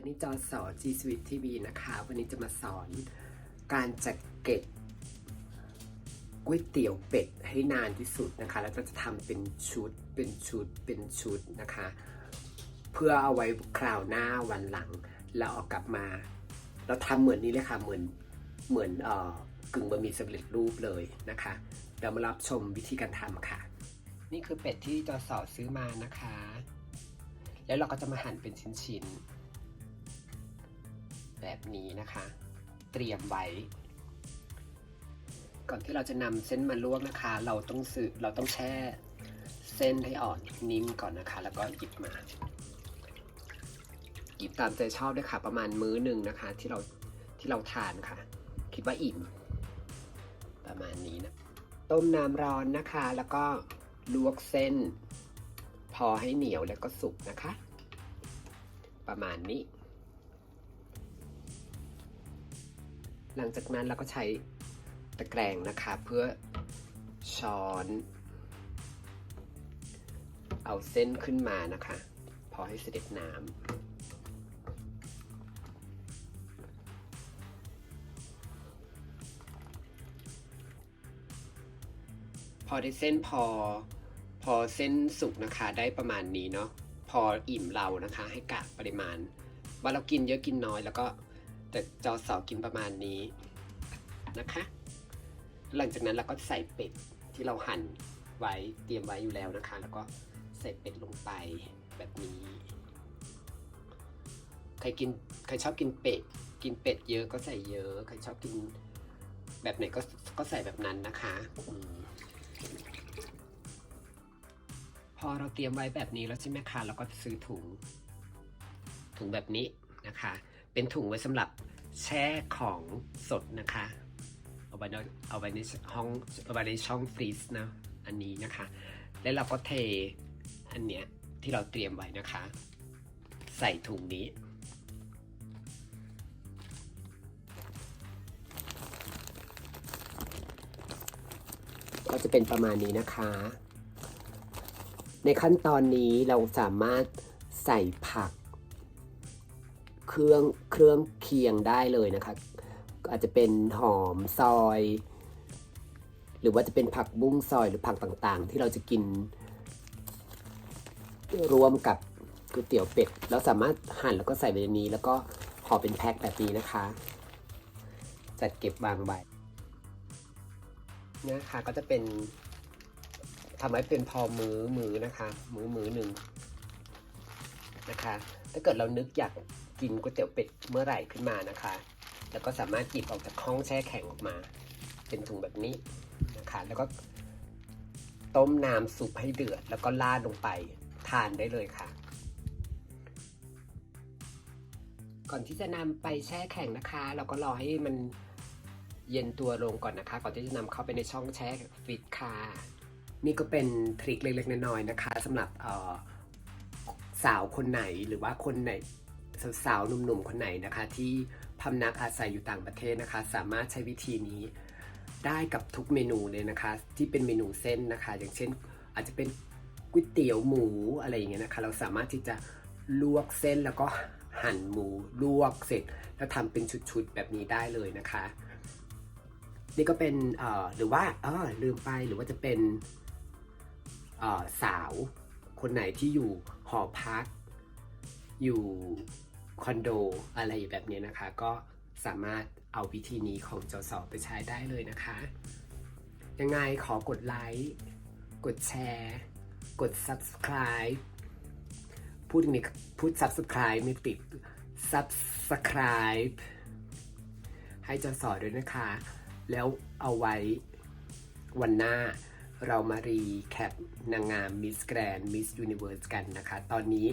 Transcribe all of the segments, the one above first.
วันนี้จอสอ G Suite TV นะคะ วันนี้จะมาสอนการจัดเก็บก๋วยเตี๋ยวเป็ดให้นานที่สุดนะคะ แล้วก็จะทำเป็นชุดเป็นชุดเป็นชุดนะคะ เพื่อเอาไว้คราวหน้าวันหลังแล้วเอากลับมา เราทำเหมือนนี้เลยค่ะเหมือนเหมือนเอ่อกึ่งบะหมี่สำเร็จรูปเลยนะคะเดี๋ยวมารับชมวิธีการทำค่ะ นี่คือเป็ดที่จอสอซื้อมานะคะ แล้วเราก็จะมาหั่นเป็นชิ้นๆ แบบนี้นะคะ เตรียมไว้ ก่อนที่เราจะนำเส้นมาลวกนะคะ เราต้องซื้อเราต้องแช่เส้นให้อ่อนนิ่มก่อนนะคะ แล้วก็หยิบมาหยิบตามใจชอบด้วยค่ะ ประมาณมื้อหนึ่งนะคะ ที่เราที่เราทานค่ะ คิดว่าอิ่ม ประมาณนี้นะ ต้มน้ำร้อนนะคะ แล้วก็ลวกเส้น พอให้เหนียวแล้วก็สุกนะคะ ประมาณนี้ หลังจากนั้นเราก็ใช้ตะแกรงนะคะเพื่อช้อนเอาเส้นขึ้นมานะคะ พอให้เสด็จน้ำพอได้เส้นพอพอเส้นสุกนะคะได้ประมาณนี้เนาะพออิ่มเรานะคะ ให้กะปริมาณ ว่าเรากินเยอะกินน้อยแล้วก็ แต่จอสอกินประมาณนี้นะคะ หลังจากนั้นเราก็ใส่เป็ดที่เราหั่นไว้เตรียมไว้อยู่แล้วนะคะ แล้วก็ใส่เป็ดลงไปแบบนี้ ใครกินใครชอบกินเป็ด กินเป็ดเยอะก็ใส่เยอะ ใครชอบกินแบบไหนก็ก็ใส่แบบนั้นนะคะอพอเราเตรียมไว้แบบนี้แล้วใช่ไหมคะ เราก็ซื้อถุง ถุงแบบนี้นะคะ เป็นถุงไว้สำหรับแช่ของสดนะคะ เอาไว้ในเอาไว้ในห้องเอาไว้ในช่องฟรีซนะ อันนี้นะคะ แล้วเราก็เทอันเนี้ยที่เราเตรียมไว้นะคะ ใส่ถุงนี้ ก็จะเป็นประมาณนี้นะคะ ในขั้นตอนนี้เราสามารถใส่ผัก รื่องเครื่องเคียงได้เลยนะคะ อาจจะเป็นหอมซอย หรือว่าจะเป็นผักบุ้งซอยหรือผักต่างๆ ที่เราจะกินรวมกับก๋วยเตี๋ยวเป็ดเราสามารถหั่นแล้วก็ใส่ไปในนี้ แล้วก็ห่อเป็นแพ็คแบบนี้นะคะ จัดเก็บวางไว้นะคะก็จะเป็นทำให้เป็นพอมือมือนะคะ มือมือหนึ่งนะคะ ถ้าเกิดเรานึกอยาก กินก๋วยเตี๋ยวเป็ดเมื่อไหร่ขึ้นมานะคะ แล้วก็สามารถหยิบออกจากห้องแช่แข็งออกมา เป็นถุงแบบนี้นะคะ แล้วก็ต้มน้ำซุปให้เดือด แล้วก็ราดลงไปทานได้เลยค่ะ ก่อนที่จะนำไปแช่แข็งนะคะ เราก็รอให้มันเย็นตัวลงก่อนนะคะ ก่อนที่จะนำเข้าไปในช่องแช่ฟิตค่ะ นี่ก็เป็นทริคเล็กๆน้อยๆนะคะสำหรับออสาวคนไหนหรือว่าคนไหน สาวๆหนุ่มๆคนไหนนะคะ ที่พำนักอาศัยอยู่ต่างประเทศนะคะ สามารถใช้วิธีนี้ได้กับทุกเมนูเลยนะคะ ที่เป็นเมนูเส้นนะคะ อย่างเช่น อาจจะเป็นก๋วยเตี๋ยวหมูอะไรอย่างเงี้ยนะคะ เราสามารถที่จะลวกเส้นแล้วก็หั่นหมูลวกเสร็จ แล้วทำเป็นชุดๆแบบนี้ได้เลยนะคะ นี่ก็เป็นเอ่อหรือว่าเออลืมไปหรือว่าจะเป็นเอ่อสาวคนไหนที่อยู่หอพักอยู่ คอนโดอะไรแบบนี้นะคะ ก็สามารถเอาวิธีนี้ของจสไปใช้ได้เลยนะคะ ยังไงขอกดไลค์กดแชร์ กด subscribe พูดอย่างนี้พูด subscribe ไม่ติด subscribe ให้จสอด้วยนะคะ แล้วเอาไว้วันหน้าเรามารีแคปนางงามมิสแกรนมิสยูนิเวิร์สกันนะคะ ตอนนี้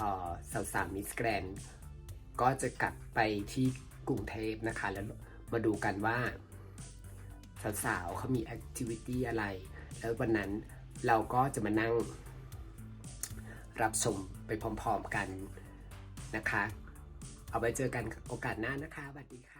สาวสาวมิสแกรนก็จะกลับไปที่กรุงเทพนะคะ แล้วมาดูกันว่า สาวๆเขามีแอคทิวิตี้อะไร แล้ววันนั้นเราก็จะมานั่ง รับชมไปพร้อมๆกันนะคะ เอาไว้เจอกันโอกาสหน้านะคะสวัสดีค่ะ